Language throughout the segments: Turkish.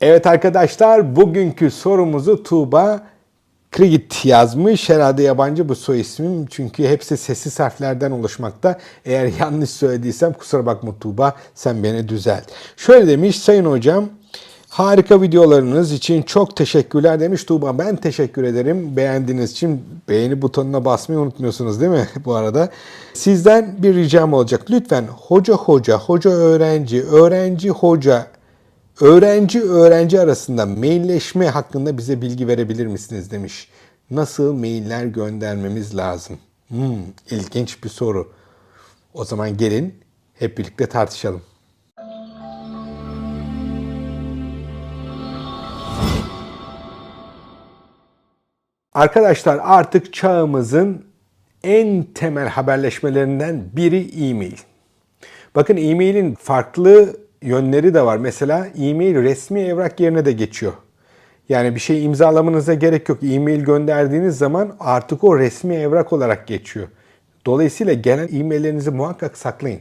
Evet arkadaşlar bugünkü sorumuzu Tuğba Krigit yazmış. Herhalde yabancı bu soy ismim çünkü hepsi sessiz harflerden oluşmakta. Eğer yanlış söylediysem kusura bakma Tuğba sen beni düzelt. Şöyle demiş Sayın Hocam harika videolarınız için çok teşekkürler demiş Tuğba. Ben teşekkür ederim beğendiğiniz için beğeni butonuna basmayı unutmuyorsunuz değil mi bu arada? Sizden bir ricam olacak. Lütfen hoca hoca, hoca öğrenci, öğrenci hoca Öğrenci öğrenci arasında mailleşme hakkında bize bilgi verebilir misiniz demiş. Nasıl mailler göndermemiz lazım? Hmm, ilginç bir soru. O zaman gelin hep birlikte tartışalım. Arkadaşlar artık çağımızın en temel haberleşmelerinden biri e-mail. Bakın e-mailin farklı yönleri de var. Mesela e-mail resmi evrak yerine de geçiyor. Yani bir şey imzalamanıza gerek yok. E-mail gönderdiğiniz zaman artık o resmi evrak olarak geçiyor. Dolayısıyla gelen e-maillerinizi muhakkak saklayın.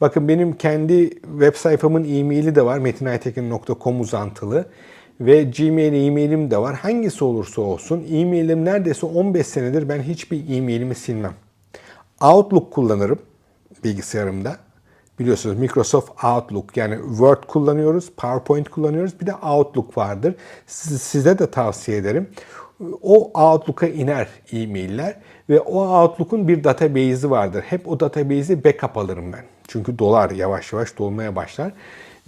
Bakın benim kendi web sayfamın e-maili de var. metinaytekin.com uzantılı. Ve Gmail e-mailim de var. Hangisi olursa olsun e-mailim neredeyse 15 senedir ben hiçbir e-mailimi silmem. Outlook kullanırım bilgisayarımda. Biliyorsunuz Microsoft Outlook yani Word kullanıyoruz, PowerPoint kullanıyoruz. Bir de Outlook vardır. Size de tavsiye ederim. O Outlook'a iner e-mailler ve o Outlook'un bir database'i vardır. Hep o database'i backup alırım ben. Çünkü dolar yavaş yavaş dolmaya başlar.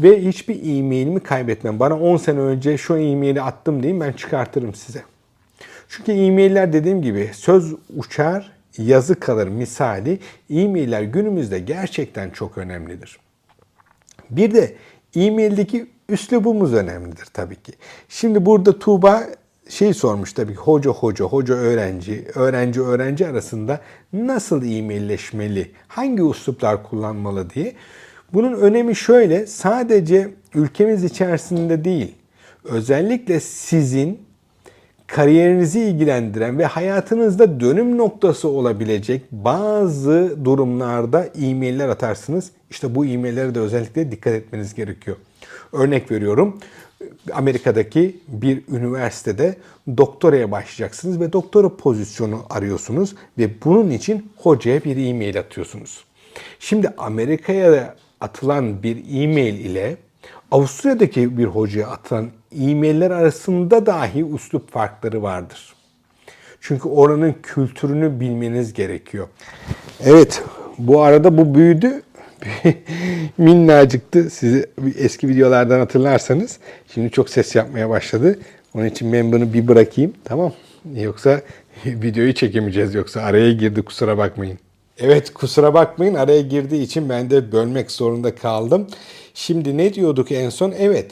Ve hiçbir e-mailimi kaybetmem. Bana 10 sene önce şu e-maili attım diyeyim ben çıkartırım size. Çünkü e-mailler dediğim gibi söz uçar, yazı kalır misali e-mailler günümüzde gerçekten çok önemlidir. Bir de e-maildeki üslubumuz önemlidir tabii ki. Şimdi burada Tuğba şey sormuş tabii ki hoca hoca, hoca öğrenci, öğrenci öğrenci arasında nasıl e-mailleşmeli, hangi üsluplar kullanmalı diye. Bunun önemi şöyle, sadece ülkemiz içerisinde değil, özellikle sizin kariyerinizi ilgilendiren ve hayatınızda dönüm noktası olabilecek bazı durumlarda e-mailler atarsınız. İşte bu e-maillere de özellikle dikkat etmeniz gerekiyor. Örnek veriyorum. Amerika'daki bir üniversitede doktoraya başlayacaksınız ve doktora pozisyonu arıyorsunuz ve bunun için hocaya bir e-mail atıyorsunuz. Şimdi Amerika'ya atılan bir e-mail ile Avusturya'daki bir hocaya atılan e-mailler arasında dahi üslup farkları vardır. Çünkü oranın kültürünü bilmeniz gerekiyor. Evet, bu arada bu büyüdü. Minnacıktı. Sizi eski videolardan hatırlarsanız. Şimdi çok ses yapmaya başladı. Onun için ben bunu bir bırakayım. Tamam. Yoksa videoyu çekemeyeceğiz. Yoksa araya girdi kusura bakmayın. Evet kusura bakmayın araya girdiği için ben de bölmek zorunda kaldım. Şimdi ne diyorduk en son? Evet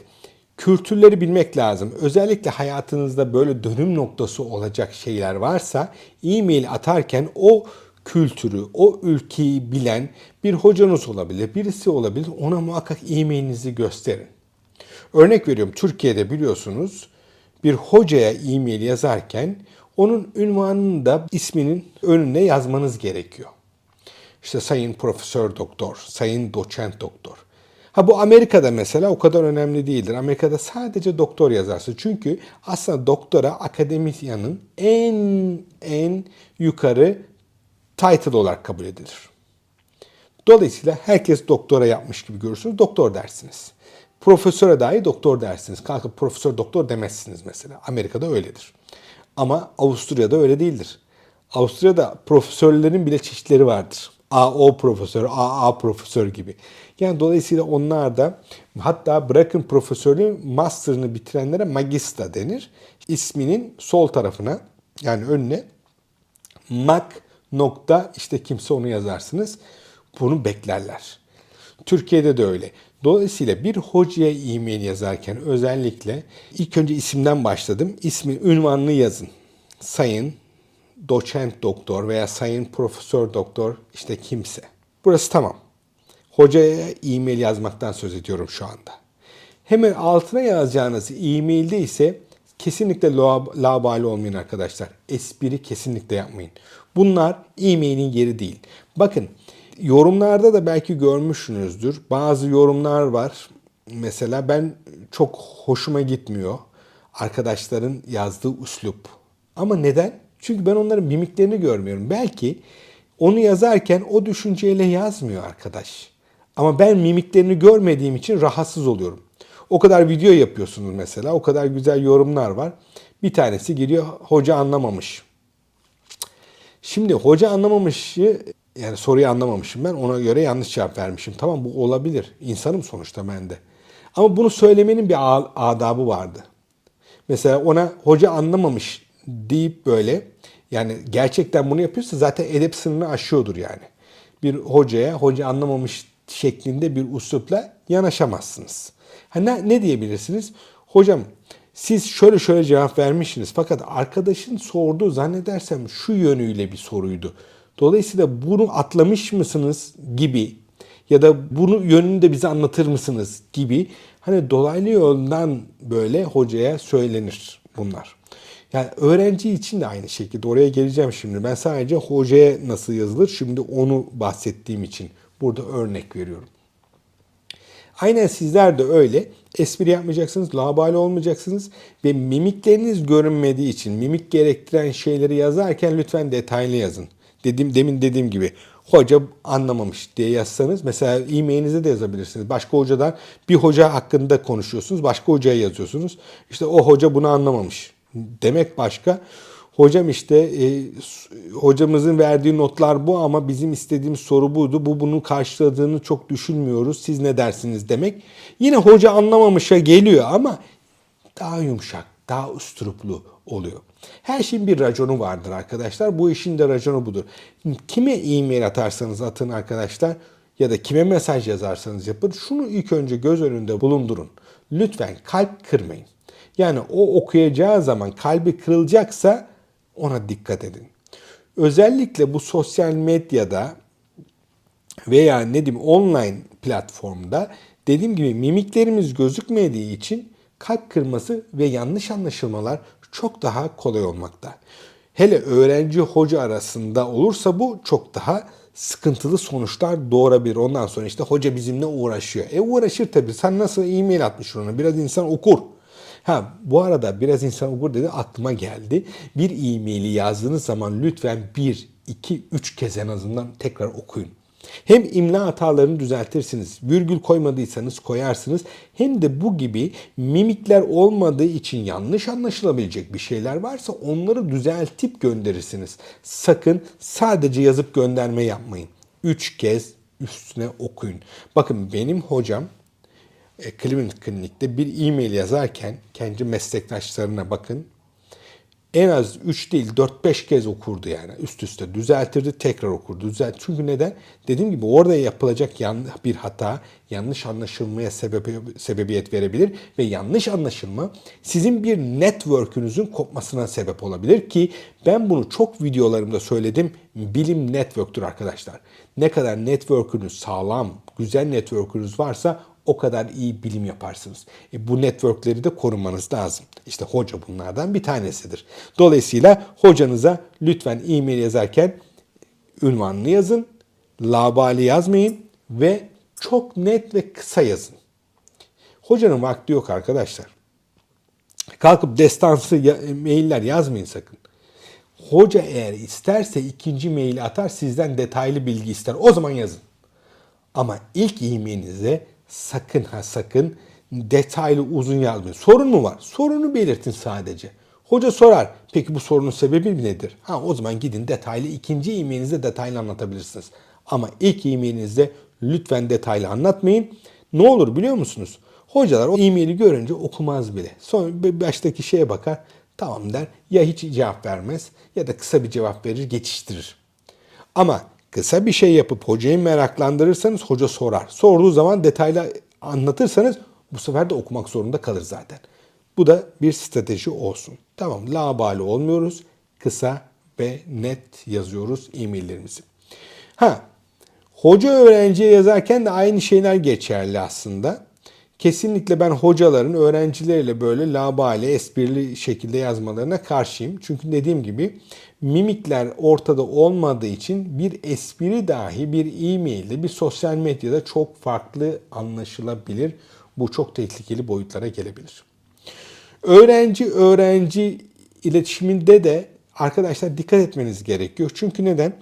kültürleri bilmek lazım. Özellikle hayatınızda böyle dönüm noktası olacak şeyler varsa e-mail atarken o kültürü, o ülkeyi bilen bir hocanız olabilir, birisi olabilir. Ona muhakkak e-mailinizi gösterin. Örnek veriyorum Türkiye'de biliyorsunuz bir hocaya e-mail yazarken onun ünvanını da isminin önüne yazmanız gerekiyor. İşte sayın profesör doktor, sayın doçent doktor. Ha bu Amerika'da mesela o kadar önemli değildir. Amerika'da sadece doktor yazarsın. Çünkü aslında doktora akademisyanın en en yukarı title olarak kabul edilir. Dolayısıyla herkes doktora yapmış gibi görürsünüz. Doktor dersiniz. Profesöre dahi doktor dersiniz. Kalkıp profesör doktor demezsiniz mesela. Amerika'da öyledir. Ama Avusturya'da öyle değildir. Avusturya'da profesörlerin bile çeşitleri vardır. AO profesör, AA profesör gibi. Yani dolayısıyla onlar da hatta bırakın profesörlüğü master'ını bitirenlere magista denir. İsminin sol tarafına yani önüne mag nokta işte kimse onu yazarsınız. Bunu beklerler. Türkiye'de de öyle. Dolayısıyla bir hocaya e-mail yazarken özellikle ilk önce isimden başladım. İsmi, ünvanını yazın. Sayın doçent doktor veya sayın profesör doktor işte kimse. Burası tamam. Hocaya e-mail yazmaktan söz ediyorum şu anda. Hemen altına yazacağınız e-mailde ise kesinlikle labali olmayın arkadaşlar. Espri kesinlikle yapmayın. Bunlar e-mailin yeri değil. Bakın yorumlarda da belki görmüşsünüzdür. Bazı yorumlar var. Mesela ben çok hoşuma gitmiyor arkadaşların yazdığı üslup. Ama neden? Çünkü ben onların mimiklerini görmüyorum. Belki onu yazarken o düşünceyle yazmıyor arkadaş. Ama ben mimiklerini görmediğim için rahatsız oluyorum. O kadar video yapıyorsunuz mesela. O kadar güzel yorumlar var. Bir tanesi geliyor hoca anlamamış. Şimdi hoca anlamamışı yani soruyu anlamamışım ben ona göre yanlış cevap vermişim. Tamam bu olabilir. İnsanım sonuçta ben de. Ama bunu söylemenin bir adabı vardı. Mesela ona hoca anlamamış deyip böyle yani gerçekten bunu yapıyorsa zaten edep sınırını aşıyordur yani. Bir hocaya hoca anlamamış şeklinde bir uslupla yanaşamazsınız. Ha ne, ne diyebilirsiniz? Hocam siz şöyle şöyle cevap vermişsiniz fakat arkadaşın sorduğu zannedersem şu yönüyle bir soruydu. Dolayısıyla bunu atlamış mısınız gibi ya da bunu yönünü de bize anlatır mısınız gibi hani dolaylı yoldan böyle hocaya söylenir bunlar. Yani öğrenci için de aynı şekilde oraya geleceğim şimdi. Ben sadece hocaya nasıl yazılır şimdi onu bahsettiğim için burada örnek veriyorum. Aynen sizler de öyle. Espri yapmayacaksınız, labali olmayacaksınız ve mimikleriniz görünmediği için mimik gerektiren şeyleri yazarken lütfen detaylı yazın. Dedim demin dediğim gibi hoca anlamamış diye yazsanız mesela e-mailinize de yazabilirsiniz. Başka hocadan bir hoca hakkında konuşuyorsunuz. Başka hocaya yazıyorsunuz. İşte o hoca bunu anlamamış. Demek başka. Hocam işte e, hocamızın verdiği notlar bu ama bizim istediğimiz soru buydu. Bu bunun karşıladığını çok düşünmüyoruz. Siz ne dersiniz demek. Yine hoca anlamamışa geliyor ama daha yumuşak, daha usturuplu oluyor. Her şeyin bir raconu vardır arkadaşlar. Bu işin de raconu budur. Kime e-mail atarsanız atın arkadaşlar ya da kime mesaj yazarsanız yapın. Şunu ilk önce göz önünde bulundurun. Lütfen kalp kırmayın. Yani o okuyacağı zaman kalbi kırılacaksa ona dikkat edin. Özellikle bu sosyal medyada veya ne diyeyim online platformda dediğim gibi mimiklerimiz gözükmediği için kalp kırması ve yanlış anlaşılmalar çok daha kolay olmakta. Hele öğrenci hoca arasında olursa bu çok daha sıkıntılı sonuçlar doğurabilir. Ondan sonra işte hoca bizimle uğraşıyor. E uğraşır tabii. Sen nasıl e-mail atmış ona? Biraz insan okur. Ha bu arada biraz insan okur dedi aklıma geldi. Bir e-maili yazdığınız zaman lütfen bir, iki, üç kez en azından tekrar okuyun. Hem imla hatalarını düzeltirsiniz, virgül koymadıysanız koyarsınız. Hem de bu gibi mimikler olmadığı için yanlış anlaşılabilecek bir şeyler varsa onları düzeltip gönderirsiniz. Sakın sadece yazıp gönderme yapmayın. Üç kez üstüne okuyun. Bakın benim hocam e, Cleveland Klinik'te bir e-mail yazarken kendi meslektaşlarına bakın en az 3 değil 4-5 kez okurdu yani. Üst üste düzeltirdi, tekrar okurdu. Düzelt. Çünkü neden? Dediğim gibi orada yapılacak bir hata yanlış anlaşılmaya sebebi, sebebiyet verebilir ve yanlış anlaşılma sizin bir network'ünüzün kopmasına sebep olabilir ki ben bunu çok videolarımda söyledim. Bilim network'tür arkadaşlar. Ne kadar network'ünüz sağlam, güzel network'ünüz varsa o kadar iyi bilim yaparsınız. E, bu networkleri de korumanız lazım. İşte hoca bunlardan bir tanesidir. Dolayısıyla hocanıza lütfen e-mail yazarken ünvanını yazın, labali yazmayın ve çok net ve kısa yazın. Hocanın vakti yok arkadaşlar. Kalkıp destansı mailler yazmayın sakın. Hoca eğer isterse ikinci maili atar sizden detaylı bilgi ister. O zaman yazın. Ama ilk e-mailinize sakın ha sakın detaylı uzun yazmayın. Sorun mu var? Sorunu belirtin sadece. Hoca sorar. Peki bu sorunun sebebi nedir? Ha o zaman gidin detaylı ikinci e-mailinizde detaylı anlatabilirsiniz. Ama ilk e-mailinizde lütfen detaylı anlatmayın. Ne olur biliyor musunuz? Hocalar o e-maili görünce okumaz bile. Sonra baştaki şeye bakar. Tamam der. Ya hiç cevap vermez ya da kısa bir cevap verir geçiştirir. Ama Kısa bir şey yapıp hocayı meraklandırırsanız hoca sorar. Sorduğu zaman detaylı anlatırsanız bu sefer de okumak zorunda kalır zaten. Bu da bir strateji olsun. Tamam labali olmuyoruz. Kısa ve net yazıyoruz e-maillerimizi. Ha hoca öğrenciye yazarken de aynı şeyler geçerli aslında. Kesinlikle ben hocaların öğrencileriyle böyle labale, esprili şekilde yazmalarına karşıyım. Çünkü dediğim gibi mimikler ortada olmadığı için bir espri dahi bir e-mailde, bir sosyal medyada çok farklı anlaşılabilir. Bu çok tehlikeli boyutlara gelebilir. Öğrenci öğrenci iletişiminde de arkadaşlar dikkat etmeniz gerekiyor. Çünkü neden?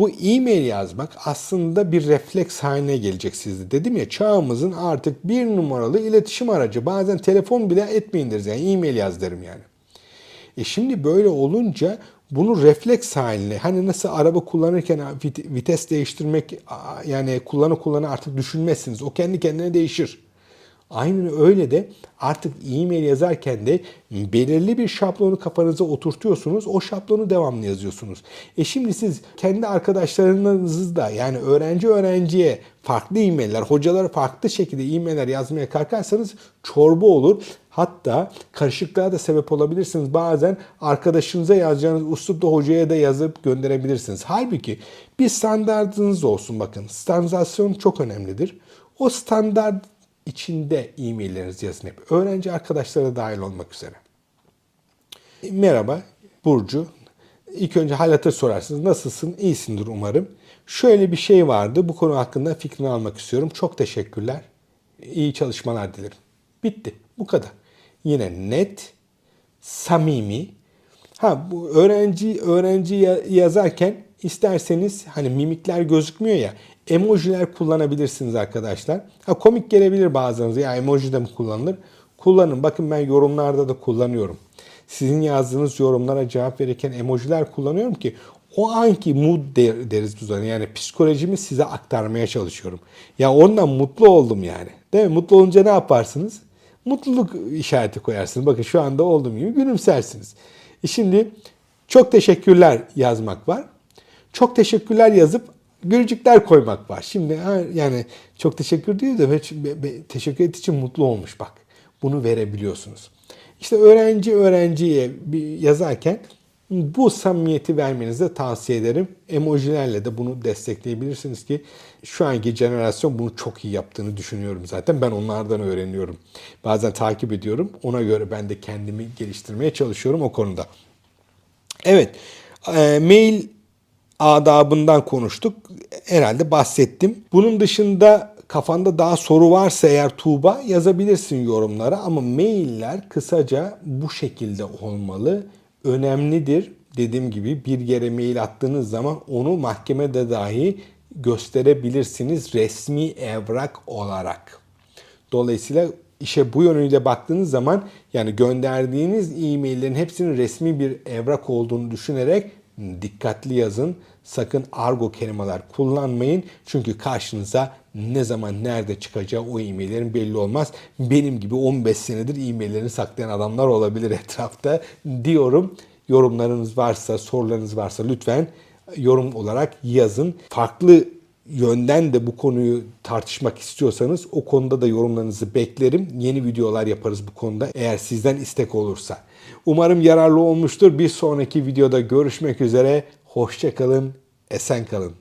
Bu e-mail yazmak aslında bir refleks haline gelecek sizde. Dedim ya çağımızın artık bir numaralı iletişim aracı. Bazen telefon bile etmeyin deriz yani e-mail yaz derim yani. E şimdi böyle olunca bunu refleks haline hani nasıl araba kullanırken vites değiştirmek yani kullanı kullanı artık düşünmezsiniz. O kendi kendine değişir. Aynen öyle de artık e-mail yazarken de belirli bir şablonu kafanıza oturtuyorsunuz. O şablonu devamlı yazıyorsunuz. E şimdi siz kendi arkadaşlarınızda yani öğrenci öğrenciye farklı e-mailler, hocalara farklı şekilde e-mailler yazmaya kalkarsanız çorba olur. Hatta karışıklığa da sebep olabilirsiniz. Bazen arkadaşınıza yazacağınız uslupla hocaya da yazıp gönderebilirsiniz. Halbuki bir standartınız olsun bakın. Standartizasyon çok önemlidir. O standart içinde e-maillerinizi yazın hep. Öğrenci arkadaşlara dahil olmak üzere. Merhaba Burcu. İlk önce hal hatır sorarsınız. Nasılsın? İyisindir umarım. Şöyle bir şey vardı. Bu konu hakkında fikrini almak istiyorum. Çok teşekkürler. İyi çalışmalar dilerim. Bitti. Bu kadar. Yine net, samimi. Ha bu öğrenci öğrenci yazarken isterseniz hani mimikler gözükmüyor ya emojiler kullanabilirsiniz arkadaşlar. Ha komik gelebilir bazılarınıza ya emoji de mi kullanılır? Kullanın. Bakın ben yorumlarda da kullanıyorum. Sizin yazdığınız yorumlara cevap verirken emojiler kullanıyorum ki o anki mood deriz biz ona. Yani psikolojimi size aktarmaya çalışıyorum. Ya ondan mutlu oldum yani. Değil mi? Mutlu olunca ne yaparsınız? Mutluluk işareti koyarsınız. Bakın şu anda olduğum gibi gülümsersiniz. E şimdi çok teşekkürler yazmak var. Çok teşekkürler yazıp gülücükler koymak var. Şimdi yani çok teşekkür diyor da teşekkür ettiği için mutlu olmuş bak. Bunu verebiliyorsunuz. İşte öğrenci öğrenciye yazarken bu samimiyeti vermenizi tavsiye ederim. Emojilerle de bunu destekleyebilirsiniz ki şu anki jenerasyon bunu çok iyi yaptığını düşünüyorum zaten. Ben onlardan öğreniyorum. Bazen takip ediyorum. Ona göre ben de kendimi geliştirmeye çalışıyorum o konuda. Evet, e, mail adabından konuştuk. Herhalde bahsettim. Bunun dışında kafanda daha soru varsa eğer Tuğba yazabilirsin yorumlara ama mailler kısaca bu şekilde olmalı. Önemlidir. Dediğim gibi bir yere mail attığınız zaman onu mahkemede dahi gösterebilirsiniz resmi evrak olarak. Dolayısıyla işe bu yönüyle baktığınız zaman yani gönderdiğiniz e-maillerin hepsinin resmi bir evrak olduğunu düşünerek dikkatli yazın. Sakın argo kelimeler kullanmayın. Çünkü karşınıza ne zaman nerede çıkacağı o e-maillerin belli olmaz. Benim gibi 15 senedir e-maillerini saklayan adamlar olabilir etrafta diyorum. Yorumlarınız varsa, sorularınız varsa lütfen yorum olarak yazın. Farklı yönden de bu konuyu tartışmak istiyorsanız o konuda da yorumlarınızı beklerim. Yeni videolar yaparız bu konuda eğer sizden istek olursa. Umarım yararlı olmuştur. Bir sonraki videoda görüşmek üzere. Hoşçakalın, esen kalın.